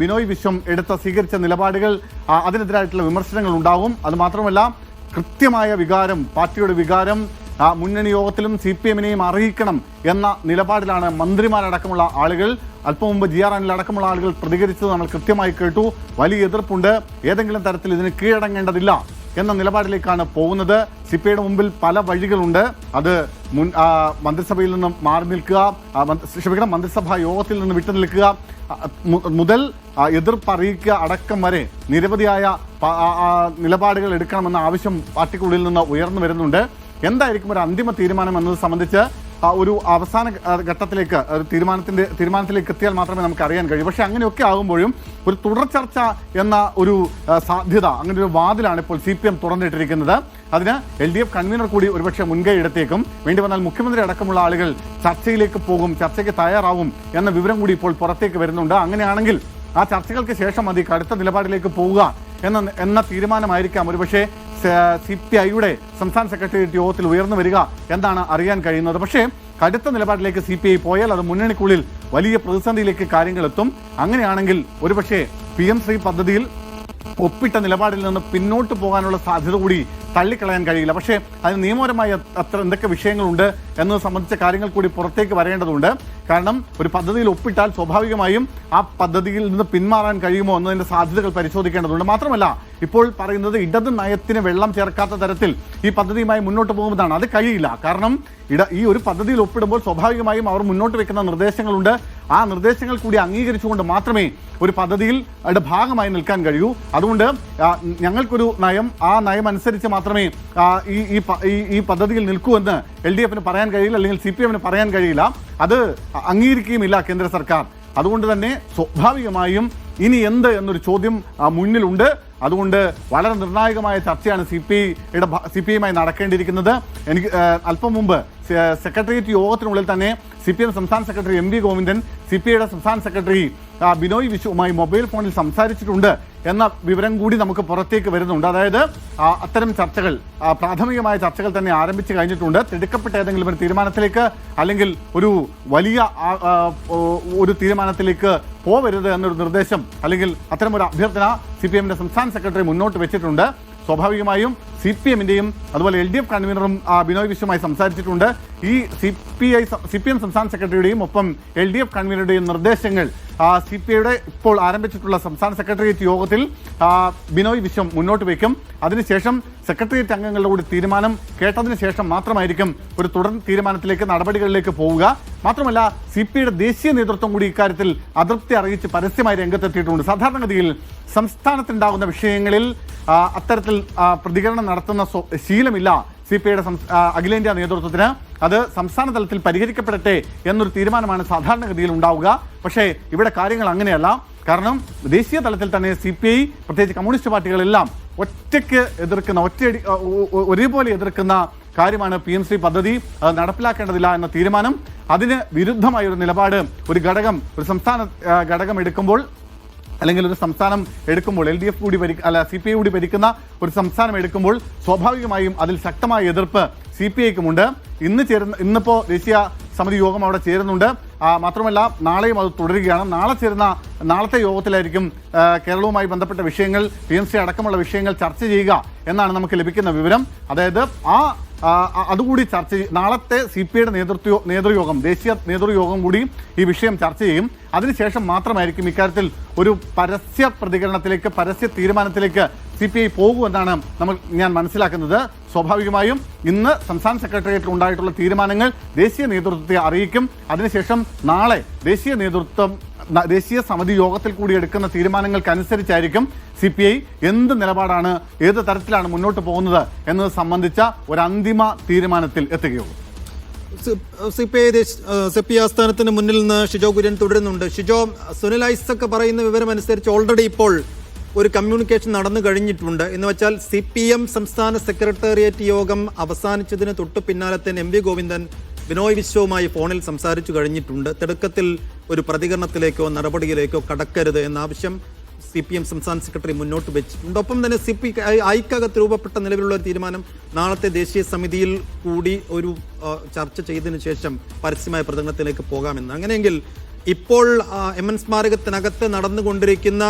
ബിനോയ് വിശ്വം എടുത്ത സ്വീകരിച്ച നിലപാടുകൾ അതിനെതിരായിട്ടുള്ള വിമർശനങ്ങൾ ഉണ്ടാകും. അതുമാത്രമല്ല കൃത്യമായ വികാരം പാർട്ടിയുടെ വികാരം ആ, മുന്നണി യോഗത്തിലും സി പി എമ്മിനെയും അറിയിക്കണം എന്ന നിലപാടിലാണ് മന്ത്രിമാരടക്കമുള്ള ആളുകൾ. അല്പം മുമ്പ് ജി ആർ അടക്കമുള്ള ആളുകൾ പ്രതികരിച്ചത് നമ്മൾ കൃത്യമായി കേട്ടു. വലിയ എതിർപ്പുണ്ട്. ഏതെങ്കിലും തരത്തിൽ ഇതിന് കീഴടങ്ങേണ്ടതില്ല എന്ന നിലപാടിലേക്കാണ് പോകുന്നത്. സി പി ഐയുടെ മുമ്പിൽ പല വഴികളുണ്ട്. അത് മുൻ മന്ത്രിസഭയിൽ നിന്നും മാറി നിൽക്കുക ക്ഷമിക്കണം മന്ത്രിസഭാ യോഗത്തിൽ നിന്ന് വിട്ടു നിൽക്കുക മുതൽ എതിർപ്പ് അറിയിക്കുക അടക്കം വരെ നിരവധിയായ നിലപാടുകൾ എടുക്കണമെന്ന ആവശ്യം പാർട്ടിക്കുള്ളിൽ നിന്ന് ഉയർന്നു വരുന്നുണ്ട്. എന്തായിരിക്കും ഒരു അന്തിമ തീരുമാനം എന്നത് സംബന്ധിച്ച് ഒരു അവസാന ഘട്ടത്തിലേക്ക് ഒരു തീരുമാനത്തിന്റെ തീരുമാനത്തിലേക്ക് എത്തിയാൽ മാത്രമേ നമുക്ക് അറിയാൻ കഴിയൂ. പക്ഷേ അങ്ങനെയൊക്കെ ആകുമ്പോഴും ഒരു തുടർ ചർച്ച എന്ന ഒരു സാധ്യത അങ്ങനെ ഒരു വാതിലാണ് ഇപ്പോൾ സി പി എം തുറന്നിട്ടിരിക്കുന്നത്. അതിന് എൽ ഡി എഫ് കൺവീനർ കൂടി ഒരുപക്ഷെ മുൻകൈ എടുത്തേക്കും. വേണ്ടി വന്നാൽ മുഖ്യമന്ത്രി അടക്കമുള്ള ആളുകൾ ചർച്ചയിലേക്ക് പോകും ചർച്ചയ്ക്ക് തയ്യാറാവും എന്ന വിവരം കൂടി ഇപ്പോൾ പുറത്തേക്ക് വരുന്നുണ്ട്. അങ്ങനെയാണെങ്കിൽ ആ ചർച്ചകൾക്ക് ശേഷം മതി കടുത്ത നിലപാടിലേക്ക് പോവുക എന്ന എന്ന തീരുമാനമായിരിക്കാം. ഒരുപക്ഷെ സി പി ഐയുടെ സംസ്ഥാന സെക്രട്ടേറിയറ്റ് യോഗത്തിൽ ഉയർന്നു വരിക എന്നാണ് അറിയാൻ കഴിയുന്നത്. പക്ഷേ കടുത്ത നിലപാടിലേക്ക് സി പി ഐ പോയാൽ അത് മുന്നണിക്കുള്ളിൽ വലിയ പ്രതിസന്ധിയിലേക്ക് കാര്യങ്ങളെത്തും അങ്ങനെയാണെങ്കിൽ ഒരുപക്ഷെ പി എം ശ്രീ പദ്ധതിയിൽ ഒപ്പിട്ട നിലപാടിൽ നിന്ന് പിന്നോട്ട് പോകാനുള്ള സാധ്യത കൂടി തള്ളിക്കളയാൻ കഴിയില്ല. പക്ഷേ അതിന് നിയമപരമായ അത്ര എന്തൊക്കെ വിഷയങ്ങളുണ്ട് എന്നത് സംബന്ധിച്ച കാര്യങ്ങൾ കൂടി പുറത്തേക്ക് വരേണ്ടതുണ്ട്. കാരണം ഒരു പദ്ധതിയിൽ ഒപ്പിട്ടാൽ സ്വാഭാവികമായും ആ പദ്ധതിയിൽ നിന്ന് പിന്മാറാൻ കഴിയുമോ എന്നതിന്റെ സാധ്യതകൾ പരിശോധിക്കേണ്ടതുണ്ട്. മാത്രമല്ല ഇപ്പോൾ പറയുന്നത് ഇടത് നയത്തിന് വെള്ളം ചേർക്കാത്ത തരത്തിൽ ഈ പദ്ധതിയുമായി മുന്നോട്ട് പോകുന്നതാണ്. അത് കഴിയില്ല. കാരണം ഇട ഈ ഒരു പദ്ധതിയിൽ ഒപ്പിടുമ്പോൾ സ്വാഭാവികമായും അവർ മുന്നോട്ട് വെക്കുന്ന നിർദ്ദേശങ്ങളുണ്ട്. ആ നിർദ്ദേശങ്ങൾ കൂടി അംഗീകരിച്ചുകൊണ്ട് മാത്രമേ ഒരു പദ്ധതിയിൽ ഭാഗമായി നിൽക്കാൻ കഴിയൂ. അതുകൊണ്ട് ഞങ്ങൾക്കൊരു നയം ആ നയം അനുസരിച്ച് മാത്രമേ ഈ- ഈ പദ്ധതിയിൽ നിൽക്കൂ എന്ന് എൽ ഡി എഫിന് പറയാൻ കഴിയില്ല അല്ലെങ്കിൽ സി പി എമ്മിന് പറയാൻ കഴിയില്ല. അത് അംഗീകരിക്കുകയുമില്ല കേന്ദ്ര സർക്കാർ. അതുകൊണ്ട് തന്നെ സ്വാഭാവികമായും ഇനി എന്ത് എന്നൊരു ചോദ്യം മുന്നിലുണ്ട്. അതുകൊണ്ട് വളരെ നിർണായകമായ ചർച്ചയാണ് സി പി ഐയുടെ സി പി ഐയുമായി നടക്കേണ്ടിയിരിക്കുന്നത്. എനിക്ക് അല്പം മുമ്പ് സെക്രട്ടേറിയറ്റ് യോഗത്തിനുള്ളിൽ തന്നെ സി പി എം സംസ്ഥാന secretary M V Govindan C P ഐയുടെ സംസ്ഥാന സെക്രട്ടറി ബിനോയ് വിശ്വവുമായി മൊബൈൽ ഫോണിൽ സംസാരിച്ചിട്ടുണ്ട്. എന്ന വിവരം കൂടി നമുക്ക് പുറത്തേക്ക് വരുന്നുണ്ട്. അതായത് അത്തരം ചർച്ചകൾ പ്രാഥമികമായ ചർച്ചകൾ തന്നെ ആരംഭിച്ചു കഴിഞ്ഞിട്ടുണ്ട്. തിടുക്കപ്പെട്ട ഏതെങ്കിലും ഒരു തീരുമാനത്തിലേക്ക് അല്ലെങ്കിൽ ഒരു വലിയ ഒരു തീരുമാനത്തിലേക്ക് പോവരുത് എന്നൊരു നിർദ്ദേശം അല്ലെങ്കിൽ അത്തരം ഒരു അഭ്യർത്ഥന സി പി സംസ്ഥാന സെക്രട്ടറി മുന്നോട്ട് വെച്ചിട്ടുണ്ട്. സ്വാഭാവികമായും സി പി എമ്മിന്റെയും അതുപോലെ എൽ ഡി എഫ് കൺവീനറും ബിനോയ് വിശ്വമായി സംസാരിച്ചിട്ടുണ്ട്. ഈ C P I C P M സംസ്ഥാന സെക്രട്ടറിയുടെയും ഒപ്പം എൽ ഡി എഫ് കൺവീനറുടെയും നിർദ്ദേശങ്ങൾ സി പി ഐയുടെ ഇപ്പോൾ ആരംഭിച്ചിട്ടുള്ള സംസ്ഥാന സെക്രട്ടേറിയറ്റ് യോഗത്തിൽ ബിനോയ് വിശ്വം മുന്നോട്ട് വയ്ക്കും. അതിനുശേഷം സെക്രട്ടേറിയറ്റ് അംഗങ്ങളുടെ കൂടി തീരുമാനം കേട്ടതിന് ശേഷം മാത്രമായിരിക്കും ഒരു തുടർ തീരുമാനത്തിലേക്ക് നടപടികളിലേക്ക് പോവുക. മാത്രമല്ല സി പി ഐയുടെ ദേശീയ നേതൃത്വം കൂടി ഇക്കാര്യത്തിൽ അതൃപ്തി അറിയിച്ച് പരസ്യമായി രംഗത്തെത്തിയിട്ടുണ്ട്. സാധാരണഗതിയിൽ സംസ്ഥാനത്തുണ്ടാകുന്ന വിഷയങ്ങളിൽ അത്തരത്തിൽ പ്രതികരണം നടത്തുന്ന ശീലമില്ല സി പി ഐയുടെ അഖിലേന്ത്യാ നേതൃത്വത്തിന്. അത് സംസ്ഥാന തലത്തിൽ പരിഹരിക്കപ്പെടട്ടെ എന്നൊരു തീരുമാനമാണ് സാധാരണഗതിയിൽ ഉണ്ടാവുക. പക്ഷേ ഇവിടെ കാര്യങ്ങൾ അങ്ങനെയല്ല. കാരണം ദേശീയ തലത്തിൽ തന്നെ സി പി ഐ പ്രത്യേകിച്ച് കമ്മ്യൂണിസ്റ്റ് പാർട്ടികളെല്ലാം ഒറ്റയ്ക്ക് എതിർക്കുന്ന ഒറ്റയടി ഒരേപോലെ എതിർക്കുന്ന കാര്യമാണ് പി എം സി പദ്ധതി. അത് നടപ്പിലാക്കേണ്ടതില്ല എന്ന തീരുമാനം. അതിന് വിരുദ്ധമായ ഒരു നിലപാട് ഒരു ഘടകം ഒരു സംസ്ഥാന ഘടകം എടുക്കുമ്പോൾ അല്ലെങ്കിൽ ഒരു സംസ്ഥാനം എടുക്കുമ്പോൾ എൽ ഡി എഫ് കൂടി ഭരി അല്ല സി പി ഐ കൂടി ഭരിക്കുന്ന ഒരു സംസ്ഥാനം എടുക്കുമ്പോൾ സ്വാഭാവികമായും അതിൽ ശക്തമായ എതിർപ്പ് സി പി ഐക്കുമുണ്ട് ഇന്ന് ചേരുന്ന ഇന്നിപ്പോൾ ദേശീയ സമിതി യോഗം അവിടെ ചേരുന്നുണ്ട്. മാത്രമല്ല നാളെയും അത് തുടരുകയാണ്. നാളെ ചേരുന്ന നാളത്തെ യോഗത്തിലായിരിക്കും കേരളവുമായി ബന്ധപ്പെട്ട വിഷയങ്ങൾ പി എം സി അടക്കമുള്ള വിഷയങ്ങൾ ചർച്ച ചെയ്യുക എന്നാണ് നമുക്ക് ലഭിക്കുന്ന വിവരം. അതായത് ആ, അതുകൂടി ചർച്ച നാളത്തെ സി പി ഐയുടെ നേതൃത്വ നേതൃയോഗം ദേശീയ നേതൃയോഗം കൂടി ഈ വിഷയം ചർച്ച ചെയ്യും. അതിനുശേഷം മാത്രമായിരിക്കും ഇക്കാര്യത്തിൽ ഒരു പരസ്യ പ്രതികരണത്തിലേക്ക് പരസ്യ തീരുമാനത്തിലേക്ക് സി പി ഐ പോകുമെന്നാണ് നമ്മൾ ഞാൻ മനസ്സിലാക്കുന്നത്. സ്വാഭാവികമായും ഇന്ന് സംസ്ഥാന സെക്രട്ടേറിയറ്റിൽ ഉണ്ടായിട്ടുള്ള തീരുമാനങ്ങൾ ദേശീയ നേതൃത്വത്തെ അറിയിക്കും. അതിനുശേഷം നാളെ ദേശീയ നേതൃത്വം ദേശീയ സമിതി യോഗത്തിൽ കൂടി എടുക്കുന്ന തീരുമാനങ്ങൾക്കനുസരിച്ചായിരിക്കും സി പി ഐ എന്ത് നിലപാടാണ് ഏത് തരത്തിലാണ് മുന്നോട്ട് പോകുന്നത് എന്നത് സംബന്ധിച്ച ഒരു അന്തിമ തീരുമാനത്തിൽ എത്തുകയുള്ളൂ. C P I C P ആസ്ഥാനത്തിന് മുന്നിൽ നിന്ന് ഷിജോ കുര്യൻ തുടരുന്നുണ്ട്. ഷിജോ സുനിൽ ഐസക് പറയുന്ന വിവരം അനുസരിച്ച് ഓൾറെഡി ഇപ്പോൾ ഒരു കമ്മ്യൂണിക്കേഷൻ നടന്നു കഴിഞ്ഞിട്ടുണ്ട്. എന്ന് വെച്ചാൽ സി പി എം സംസ്ഥാന സെക്രട്ടേറിയറ്റ് യോഗം അവസാനിച്ചതിന് തൊട്ട് പിന്നാലെ തന്നെ എം വി ഗോവിന്ദൻ ബിനോയ് വിശ്വവുമായി ഫോണിൽ സംസാരിച്ചു കഴിഞ്ഞിട്ടുണ്ട്. തിടുക്കത്തിൽ ഒരു പ്രതികരണത്തിലേക്കോ നടപടിയിലേക്കോ കടക്കരുത് എന്ന ആവശ്യം സി പി എം സംസ്ഥാന സെക്രട്ടറി മുന്നോട്ട് വെച്ചിട്ടുണ്ട്. ഒപ്പം തന്നെ സി പി ഐക്കകത്ത് രൂപപ്പെട്ട നിലവിലുള്ള ഒരു തീരുമാനം നാളത്തെ ദേശീയ സമിതിയിൽ കൂടി ഒരു ചർച്ച ചെയ്തതിനു ശേഷം പരസ്യമായ പ്രകടനത്തിലേക്ക് പോകാമെന്ന്. അങ്ങനെയെങ്കിൽ ഇപ്പോൾ എം എൻ സ്മാരകത്തിനകത്ത് നടന്നുകൊണ്ടിരിക്കുന്ന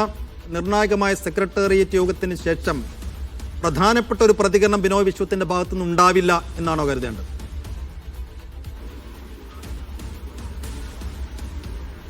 നിർണായകമായ സെക്രട്ടേറിയറ്റ് യോഗത്തിന് ശേഷം പ്രധാനപ്പെട്ട ഒരു പ്രതികരണം ബിനോയ് വിശ്വത്തിന്റെ ഭാഗത്തുനിന്ന് ഉണ്ടാവില്ല എന്നാണോ കരുതേണ്ടത്?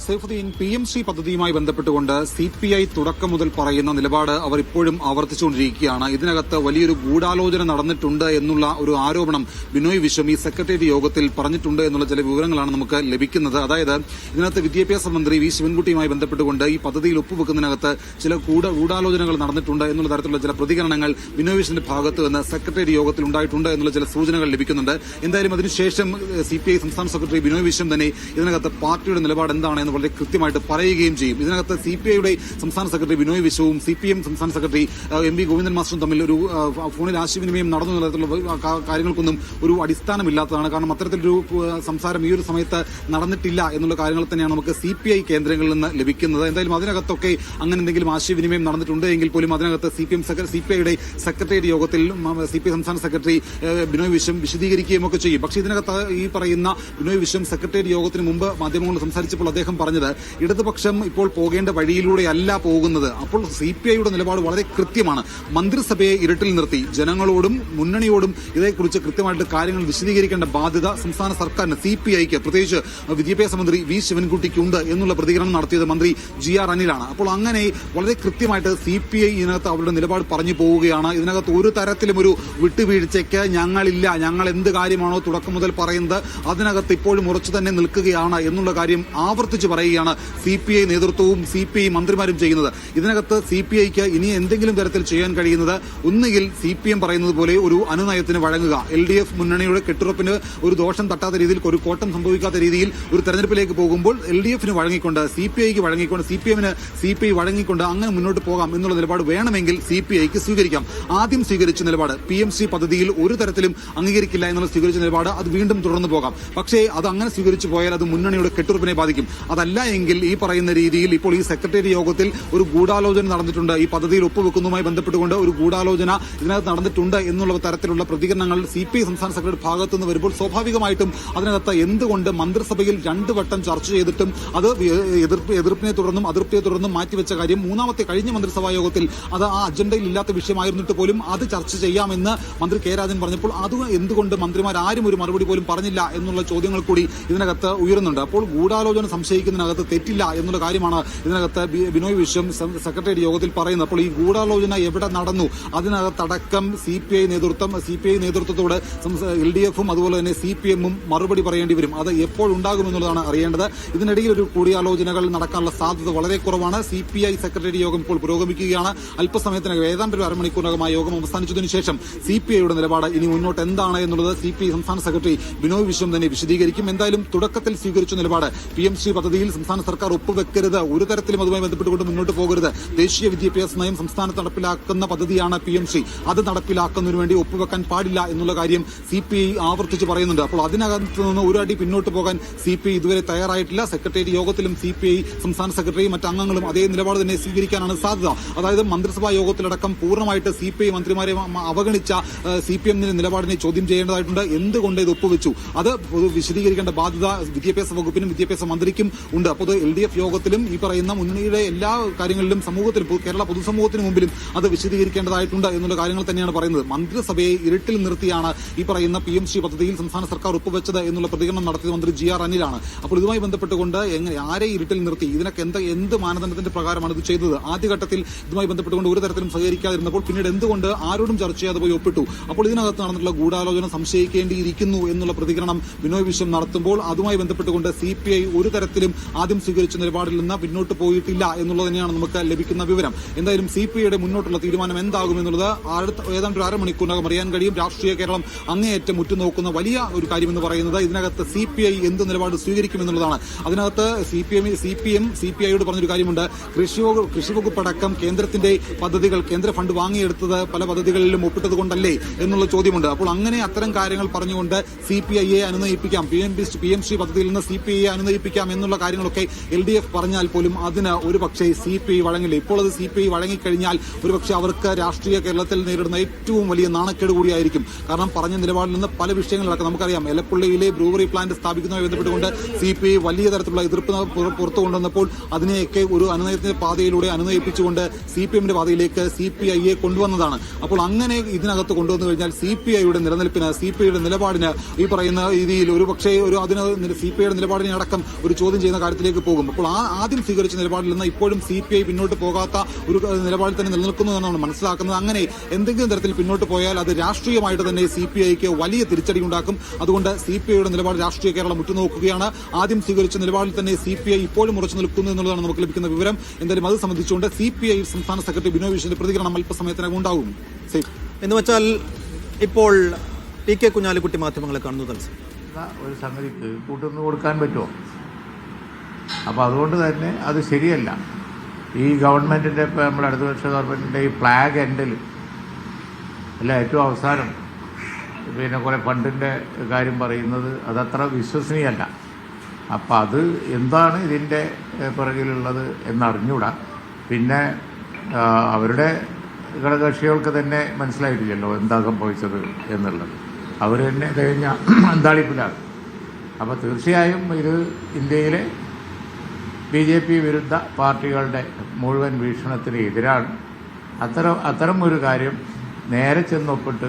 സൈഫുദ്ദീൻ പി എം സി പദ്ധതിയുമായി ബന്ധപ്പെട്ടുകൊണ്ട് സി പി ഐ തുടക്കം മുതൽ പറയുന്ന നിലപാട് അവർ ഇപ്പോഴും ആവർത്തിച്ചുകൊണ്ടിരിക്കുകയാണ്. ഇതിനകത്ത് വലിയൊരു ഗൂഢാലോചന നടന്നിട്ടുണ്ട് എന്നുള്ള ഒരു ആരോപണം ബിനോയ് വിശ്വം ഈ സെക്രട്ടേറിയറ്റ് യോഗത്തിൽ പറഞ്ഞിട്ടുണ്ട് എന്നുള്ള ചില വിവരങ്ങളാണ് നമുക്ക് ലഭിക്കുന്നത്. അതായത് ഇതിനകത്ത് വിദ്യാഭ്യാസ മന്ത്രി വി ശിവൻകുട്ടിയുമായി ബന്ധപ്പെട്ടുകൊണ്ട് ഈ പദ്ധതിയിൽ ഒപ്പുവെക്കുന്നതിനകത്ത് ചില ഗൂഢ ഗൂഢാലോചനകൾ നടന്നിട്ടുണ്ട് എന്നുള്ള തരത്തിലുള്ള ചില പ്രതികരണങ്ങൾ ബിനോയ് വിശ്വന്റെ ഭാഗത്ത് നിന്ന് സെക്രട്ടേറിയറ്റ് യോഗത്തിൽ ഉണ്ടായിട്ടുണ്ട് എന്നുള്ള ചില സൂചനകൾ ലഭിക്കുന്നുണ്ട്. എന്തായാലും അതിനുശേഷം സി പി ഐ സംസ്ഥാന സെക്രട്ടറി ബിനോയ് വിശ്വം തന്നെ ഇതിനകത്ത് പാർട്ടിയുടെ നിലപാട് എന്താണ് എന്ന് വളരെ കൃത്യമായിട്ട് പറയുകയും ചെയ്യും. ഇതിനകത്ത് സി പി ഐയുടെ സംസ്ഥാന സെക്രട്ടറി ബിനോയ് വിശ്വവും സി പി എം സംസ്ഥാന സെക്രട്ടറി എം വി ഗോവിന്ദൻ മാസ്റ്ററും തമ്മിൽ ഒരു ഫോണിൽ ആശയവിനിമയം നടന്നു തരത്തിലുള്ള കാര്യങ്ങൾക്കൊന്നും ഒരു അടിസ്ഥാനമില്ലാത്തതാണ്. കാരണം അത്തരത്തിലൊരു സംസാരം ഈ ഒരു സമയത്ത് നടന്നിട്ടില്ല എന്നുള്ള കാര്യങ്ങൾ തന്നെയാണ് നമുക്ക് സി പി ഐ കേന്ദ്രങ്ങളിൽ നിന്ന് ലഭിക്കുന്നത്. എന്തായാലും അതിനകത്തൊക്കെ അങ്ങനെ എന്തെങ്കിലും ആശയവിനിമയം നടന്നിട്ടുണ്ട് എങ്കിൽ പോലും അതിനകത്ത് C P M C P ഐയുടെ സെക്രട്ടേറിയറ്റ് യോഗത്തിൽ സി പി ഐ സംസ്ഥാന സെക്രട്ടറി ബിനോയ് വിശ്വം വിശദീകരിക്കുകയും ഒക്കെ ചെയ്യും. പക്ഷേ ഇതിനകത്ത് ഈ പറയുന്ന ബിനോയ് വിശ്വം സെക്രട്ടേറിയറ്റ് യോഗത്തിന് മുമ്പ് മാധ്യമങ്ങളോട് സംസാരിച്ചപ്പോൾ അദ്ദേഹം പറഞ്ഞത് ഇടതുപക്ഷം ഇപ്പോൾ പോകേണ്ട വഴിയിലൂടെയല്ല പോകുന്നത്. അപ്പോൾ സി പി ഐയുടെ നിലപാട് വളരെ കൃത്യമാണ്. മന്ത്രിസഭയെ ഇരുട്ടിൽ നിർത്തി. ജനങ്ങളോടും മുന്നണിയോടും ഇതേക്കുറിച്ച് കൃത്യമായിട്ട് കാര്യങ്ങൾ വിശദീകരിക്കേണ്ട ബാധ്യത സംസ്ഥാന സർക്കാരിന് സി പി ഐക്ക് പ്രത്യേകിച്ച് വിദ്യാഭ്യാസ മന്ത്രി വി ശിവൻകുട്ടിക്കുണ്ട് എന്നുള്ള പ്രതികരണം നടത്തിയത് മന്ത്രി ജി ആർ അനിലാണ്. അപ്പോൾ അങ്ങനെ വളരെ കൃത്യമായിട്ട് സി പി ഐ ഇതിനകത്ത് അവരുടെ നിലപാട് പറഞ്ഞു പോവുകയാണ്. ഇതിനകത്ത് ഒരു തരത്തിലും ഒരു വിട്ടുവീഴ്ചയ്ക്ക് ഞങ്ങളില്ല ഞങ്ങൾ എന്ത് കാര്യമാണോ തുടക്കം മുതൽ പറയുന്നത് അതിനകത്ത് ഇപ്പോഴും ഉറച്ചു തന്നെ നിൽക്കുകയാണ് എന്നുള്ള കാര്യം ആവർത്തിച്ച് പറയുകയാണ് സി പി ഐ നേതൃത്വവും സി പി ഐ മന്ത്രിമാരും ചെയ്യുന്നത്. ഇതിനകത്ത് സി പി ഐക്ക് ഇനി എന്തെങ്കിലും തരത്തിൽ ചെയ്യാൻ കഴിയുന്നത് ഒന്നുകിൽ സി പി എം പറയുന്നത് പോലെ ഒരു അനുനയത്തിന് വഴങ്ങുക. എൽ ഡി എഫ് മുന്നണിയുടെ കെട്ടുറപ്പിന് ഒരു ദോഷം തട്ടാത്ത രീതിയിൽ ഒരു കോട്ടം സംഭവിക്കാത്ത രീതിയിൽ ഒരു തെരഞ്ഞെടുപ്പിലേക്ക് പോകുമ്പോൾ എൽ ഡി എഫിന് വഴങ്ങിക്കൊണ്ട് സി പി ഐക്ക് വഴങ്ങിക്കൊണ്ട് സി പി എമ്മിന് സി പി ഐ വഴങ്ങിക്കൊണ്ട് അങ്ങനെ മുന്നോട്ട് പോകാം എന്നുള്ള നിലപാട് വേണമെങ്കിൽ സി പി ഐക്ക് സ്വീകരിക്കാം. ആദ്യം സ്വീകരിച്ച നിലപാട് പി എം സി പദ്ധതിയിൽ ഒരു തരത്തിലും അംഗീകരിക്കില്ല എന്നുള്ള സ്വീകരിച്ച നിലപാട് അത് വീണ്ടും തുടർന്നു പോകാം. പക്ഷേ അത് അങ്ങനെ സ്വീകരിച്ചു പോയാൽ അത് മുന്നണിയുടെ കെട്ടുറപ്പിനെ ബാധിക്കും. അതല്ല എങ്കിൽ ഈ പറയുന്ന രീതിയിൽ ഇപ്പോൾ ഈ സെക്രട്ടേറിയറ്റ് യോഗത്തിൽ ഒരു ഗൂഢാലോചന നടന്നിട്ടുണ്ട്. ഈ പദ്ധതിയിൽ ഒപ്പുവെക്കുന്നതുമായി ബന്ധപ്പെട്ടുകൊണ്ട് ഒരു ഗൂഢാലോചന ഇതിനകത്ത് നടന്നിട്ടുണ്ട് എന്നുള്ള തരത്തിലുള്ള പ്രതികരണങ്ങൾ സി പി ഐ സംസ്ഥാന സെക്രട്ടറി ഭാഗത്ത് നിന്ന് വരുമ്പോൾ സ്വാഭാവികമായിട്ടും അതിനകത്ത് എന്തുകൊണ്ട് മന്ത്രിസഭയിൽ രണ്ട് വട്ടം ചർച്ച ചെയ്തിട്ടും അത് എതിർപ്പ് എതിർപ്പിനെ തുടർന്നും അതൃപ്തിയെ തുടർന്നും മാറ്റിവെച്ച കാര്യം മൂന്നാമത്തെ കഴിഞ്ഞ മന്ത്രിസഭാ യോഗത്തിൽ അത് ആ അജണ്ടയിൽ ഇല്ലാത്ത വിഷയമായിരുന്നിട്ട് പോലും അത് ചർച്ച ചെയ്യാമെന്ന് മന്ത്രി കെ രാജൻ പറഞ്ഞപ്പോൾ അത് എന്തുകൊണ്ട് മന്ത്രിമാർ ആരും ഒരു മറുപടി പോലും പറഞ്ഞില്ല എന്നുള്ള ചോദ്യങ്ങൾ കൂടി ഇതിനകത്ത് ഉയരുന്നുണ്ട്. അപ്പോൾ ഗൂഢാലോചന സംശയിക്കുന്നതിനകത്ത് തെറ്റില്ല എന്നുള്ള കാര്യമാണ് ഇതിനകത്ത് ബിനോയ് വിശ്വം സെക്രട്ടേറിയറ്റ് യോഗത്തിൽ പറയുന്നത്. അപ്പോൾ ഈ ഗൂഢാലോചന എവിടെ നടന്നു? അതിനകത്തടക്കം സി പി ഐ നേതൃത്വം സി പി ഐ നേതൃത്വത്തോട് എൽ ഡി എഫും അതുപോലെ തന്നെ സി പി എമ്മും മറുപടി പറയേണ്ടി വരും. അത് എപ്പോൾ ഉണ്ടാകുമെന്നുള്ളതാണ് അറിയേണ്ടത്. ഇതിനിടയിൽ ഒരു കൂടിയാലോചനകൾ നടക്കാനുള്ള സാധ്യത വളരെ കുറവാണ്. സി പി ഐ സെക്രട്ടറി യോഗം ഇപ്പോൾ പുരോഗമിക്കുകയാണ്. അല്പസമയത്തിനകം ഏതാണ്ട് ഒരു അരമണിക്കൂറിനകം ആ യോഗം അവസാനിച്ചതിനു ശേഷം സി പി ഐയുടെ നിലപാട് ഇനി മുന്നോട്ട് എന്താണ് എന്നുള്ളത് സി പി ഐ സംസ്ഥാന സെക്രട്ടറി ബിനോയ് വിശ്വം തന്നെ വിശദീകരിക്കും. എന്തായാലും തുടക്കത്തിൽ സ്വീകരിച്ച നിലപാട് പി എം സി പദ്ധതിയിൽ സംസ്ഥാന സർക്കാർ ഒപ്പുവെക്കരുത്. ഒരു തരത്തിലും അതുമായി ബന്ധപ്പെട്ടുകൊണ്ട് മുന്നോട്ട് പോകരുത്. ദേശീയ വിദ്യാഭ്യാസ നയം സംസ്ഥാനത്ത് നടപ്പിലാക്കുന്ന പദ്ധതിയാണ് പി എം സി. അത് നടപ്പിലാക്കുന്നതിന് വേണ്ടി ഒപ്പുവെക്കാൻ പാടില്ല എന്നുള്ള കാര്യം സി പി ഐ ആവർത്തിച്ച് പറയുന്നുണ്ട്. അപ്പോൾ അതിനകത്ത് നിന്ന് ഒരു അടി പിന്നോട്ട് പോകാൻ സി പി ഐ ഇതുവരെ തയ്യാറായിട്ടില്ല. സെക്രട്ടേറിയറ്റ് യോഗത്തിലും സി പി ഐ സംസ്ഥാന സെക്രട്ടറിയും മറ്റ് അംഗങ്ങളും അതേ നിലപാട് തന്നെ സ്വീകരിക്കാനാണ് സാധ്യത. അതായത് മന്ത്രിസഭാ യോഗത്തിലടക്കം പൂർണമായിട്ട് സി പി ഐ മന്ത്രിമാരെ അവഗണിച്ച സി പി എമ്മിന്റെ നിലപാടിനെ ചോദ്യം ചെയ്യേണ്ടതായിട്ടുണ്ട്. എന്തുകൊണ്ട് ഇത് ഒപ്പുവെച്ചു? അത് വിശദീകരിക്കേണ്ട ബാധ്യത വിദ്യാഭ്യാസ വകുപ്പിനും വിദ്യാഭ്യാസ മന്ത്രിക്കും ഉണ്ട്. അപ്പോൾ എൽ ഡി എഫ് യോഗത്തിലും ഈ പറയുന്ന മുന്നണിയുടെ എല്ലാ കാര്യങ്ങളിലും സമൂഹത്തിൽ കേരള പൊതുസമൂഹത്തിന് മുമ്പിലും അത് വിശദീകരിക്കേണ്ടതായിട്ടുണ്ട് എന്നുള്ള കാര്യങ്ങൾ തന്നെയാണ് പറയുന്നത്. മന്ത്രിസഭയെ ഇരുട്ടിൽ നിർത്തിയാണ് ഈ പറയുന്ന പി എം പദ്ധതിയിൽ സംസ്ഥാന സർക്കാർ ഒപ്പുവെച്ചത് എന്നുള്ള പ്രതികരണം നടത്തിയത് മന്ത്രി ജി ആർ അനിലാണ്. അപ്പോൾ ഇതുമായി ബന്ധപ്പെട്ടുകൊണ്ട് എങ്ങനെ ആരെ ഇരുട്ടിൽ നിർത്തി? ഇതിനൊക്കെ എന്ത് എന്ത് മാനദണ്ഡത്തിന്റെ പ്രകാരമാണ് ഇത് ചെയ്തത്? ആദ്യഘട്ടത്തിൽ ഇതുമായി ബന്ധപ്പെട്ടുകൊണ്ട് ഒരു തരത്തിലും സഹകരിക്കാതിരുന്നപ്പോൾ പിന്നീട് എന്തുകൊണ്ട് ആരോടും ചർച്ച ചെയ്യാതെ പോയി ഒപ്പിട്ടു? അപ്പോൾ ഇതിനകത്ത് നടന്നിട്ടുള്ള ഗൂഢാലോചന സംശയിക്കേണ്ടിയിരിക്കുന്നു എന്നുള്ള പ്രതികരണം ബിനോയ് വിശ്വം നടത്തുമ്പോൾ അതുമായി ബന്ധപ്പെട്ടുകൊണ്ട് സി പി ഐ ഒരു തരത്തിലും ആദ്യം സ്വീകരിച്ച നിലപാടിൽ നിന്ന് പിന്നോട്ട് പോയിട്ടില്ല എന്നുള്ളത് തന്നെയാണ് നമുക്ക് ലഭിക്കുന്ന വിവരം. എന്തായാലും സി പി ഐയുടെ മുന്നോട്ടുള്ള തീരുമാനം എന്താകും എന്നുള്ളത് അടുത്ത ഏതാണ്ട് ഒരു അരമണിക്കൂറിനകം അറിയാൻ കഴിയും. രാഷ്ട്രീയ കേരളം അങ്ങേയറ്റം ഉറ്റുനോക്കുന്ന വലിയ ഒരു കാര്യമെന്ന് പറയുന്നത് ഇതിനകത്ത് സി പി ഐ എന്ത് നിലപാട് സ്വീകരിക്കുമെന്നുള്ളതാണ് അതിനകത്ത് C P M C P M C P ഐയോട് പറഞ്ഞൊരു കാര്യമുണ്ട്. കൃഷി കൃഷിവകുപ്പ് കൃഷി വകുപ്പ് അടക്കം കേന്ദ്രത്തിന്റെ പദ്ധതികൾ കേന്ദ്ര ഫണ്ട് വാങ്ങിയെടുത്തത് പല പദ്ധതികളിലും ഒപ്പിട്ടതുകൊണ്ടല്ലേ എന്നുള്ള ചോദ്യമുണ്ട്. അപ്പോൾ അങ്ങനെ അത്തരം കാര്യങ്ങൾ പറഞ്ഞുകൊണ്ട് സി പി ഐയെ അനുനയിപ്പിക്കാം. P M P M C പദ്ധതിയിൽ നിന്ന് സി പി ഐയെ അനുനയിപ്പിക്കാം എന്നുള്ള കാര്യങ്ങളൊക്കെ എൽ ഡി എഫ് പറഞ്ഞാൽ പോലും അതിന് ഒരു പക്ഷേ സി പി ഐ വഴങ്ങില്ല. ഇപ്പോൾ അത് സി പി ഐ വഴങ്ങിക്കഴിഞ്ഞാൽ ഒരു പക്ഷേ അവർക്ക് രാഷ്ട്രീയ കേരളത്തിൽ നേരിടുന്ന ഏറ്റവും വലിയ നാണക്കേട് കൂടിയായിരിക്കും. കാരണം പറഞ്ഞ നിലപാടിൽ നിന്ന് പല വിഷയങ്ങളിലൊക്കെ നമുക്കറിയാം. എലപ്പുള്ളിയിലെ ബ്രൂവറി പ്ലാന്റ് സ്ഥാപിക്കുന്നതുമായി ബന്ധപ്പെട്ടുകൊണ്ട് സി പി ഐ വലിയ തരത്തിലുള്ള എതിർപ്പ് പുറ- പുറത്തു കൊണ്ടുവന്നപ്പോൾ അതിനെയൊക്കെ ഒരു അനുനയത്തിന്റെ പാതയിലൂടെ അനുനയിപ്പിച്ചുകൊണ്ട് സി പി എമ്മിന്റെ പാതയിലേക്ക് സി പി ഐയെ കൊണ്ടുവന്നതാണ്. അപ്പോൾ അങ്ങനെ ഇതിനകത്ത് കൊണ്ടുവന്നു കഴിഞ്ഞാൽ സി പി ഐയുടെ നിലനിൽപ്പിന് സി പി ഐയുടെ നിലപാടിന് ഈ പറയുന്ന രീതിയിൽ ഒരു പക്ഷേ ഒരു അതിന് സി പി ഐയുടെ നിലപാടിനെ അടക്കം ഒരു ചോദ്യം ചെയ്യുന്ന കാര്യത്തിലേക്ക് പോകും. അപ്പോൾ ആ ആദ്യം സ്വീകരിച്ച നിലപാടിൽ നിന്ന് ഇപ്പോഴും സി പി ഐ പിന്നോട്ട് പോകാത്ത ഒരു നിലപാടിൽ തന്നെ നിലനിൽക്കുന്നു എന്നാണ് മനസ്സിലാക്കുന്നത്. അങ്ങനെ എന്തെങ്കിലും തരത്തിൽ പിന്നോട്ട് പോയാൽ അത് രാഷ്ട്രീയമായിട്ട് തന്നെ സി പി ഐക്ക് വലിയ തിരിച്ചടി ഉണ്ടാക്കും. അതുകൊണ്ട് സി പി ഐയുടെ നിലപാട് രാഷ്ട്രീയ കേരളം ഉറ്റുനോക്കുകയാണ്. ആദ്യം സ്വീകരിച്ച നിലപാടിൽ തന്നെ സി പി ഐ ഇപ്പോഴും ഉറച്ചു നിൽക്കുന്നു എന്നുള്ളതാണ് നമുക്ക് ലഭിക്കുന്ന വിവരം. എന്തായാലും അത് സംബന്ധിച്ചുകൊണ്ട് സി പി ഐ സംസ്ഥാന സെക്രട്ടറി ബിനോയ് വിശ്വന്റെ പ്രതികരണം അല്പസമയത്തിനകം ഉണ്ടാകും എന്ന് വെച്ചാൽ ഇപ്പോൾ ടി കെ കുഞ്ഞാലിക്കുട്ടി മാധ്യമങ്ങളെ കാണുന്നു ഒരു സംഗതിക്ക് കൂട്ടുനിന്ന് കൊടുക്കാൻ പറ്റുമോ? അപ്പോൾ അതുകൊണ്ട് തന്നെ അത് ശരിയല്ല. ഈ ഗവൺമെന്റിന്റെ ഇപ്പോൾ നമ്മുടെ അടുത്ത വർഷ ഗവൺമെന്റിന്റെ ഈ ഫ്ലാഗ് എൻഡിൽ അല്ല ഏറ്റവും അവസാനം പിന്നെ കുറേ ഫണ്ടിന്റെ കാര്യം പറയുന്നത് അതത്ര വിശ്വസനീയല്ല. അപ്പോൾ അത് എന്താണ് ഇതിന്റെ പിറകിലുള്ളത് എന്നറിഞ്ഞൂടാ. പിന്നെ അവരുടെ ഘടകക്ഷികൾക്ക് തന്നെ മനസ്സിലായിട്ടില്ലല്ലോ എന്താ സംഭവിച്ചത് എന്നുള്ളത്. അവർ തന്നെ കഴിഞ്ഞ അന്താളിപ്പിലാണ്. അപ്പോൾ തീർച്ചയായും ഇത് ഇന്ത്യയിലെ ബി ജെ പി വിരുദ്ധ പാർട്ടികളുടെ മുഴുവൻ വീക്ഷണത്തിന് എതിരാണ്. അത്തരം അത്തരം ഒരു കാര്യം നേരെ ചെന്നൊപ്പിട്ട്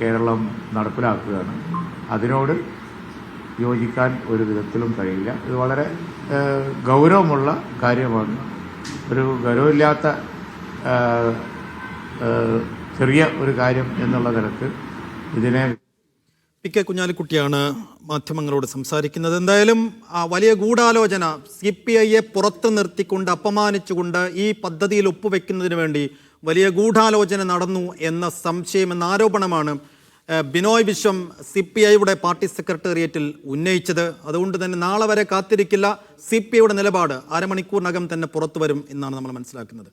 കേരളം നടപ്പിലാക്കുകയാണ്. അതിനോട് യോജിക്കാൻ ഒരു വിധത്തിലും കഴിയില്ല. ഇത് വളരെ ഗൗരവമുള്ള കാര്യമാണ്. ഒരു ഗൗരവമില്ലാത്ത ചെറിയ ഒരു കാര്യം എന്നുള്ള തരത്തിൽ ഇതിനെ പി കെ കുഞ്ഞാലിക്കുട്ടിയാണ് മാധ്യമങ്ങളോട് സംസാരിക്കുന്നത്. എന്തായാലും വലിയ ഗൂഢാലോചന സി പി ഐയെ പുറത്ത് നിർത്തിക്കൊണ്ട് അപമാനിച്ചുകൊണ്ട് ഈ പദ്ധതിയിൽ ഒപ്പുവെക്കുന്നതിന് വേണ്ടി വലിയ ഗൂഢാലോചന നടന്നു എന്ന സംശയം എന്ന ആരോപണമാണ് ബിനോയ് വിശ്വം സി പി ഐയുടെ പാർട്ടി സെക്രട്ടേറിയറ്റിൽ ഉന്നയിച്ചത്. അതുകൊണ്ട് തന്നെ നാളെ വരെ കാത്തിരിക്കില്ല. സി പി ഐയുടെ നിലപാട് അരമണിക്കൂറിനകം തന്നെ പുറത്തു വരും എന്നാണ് നമ്മൾ മനസ്സിലാക്കുന്നത്.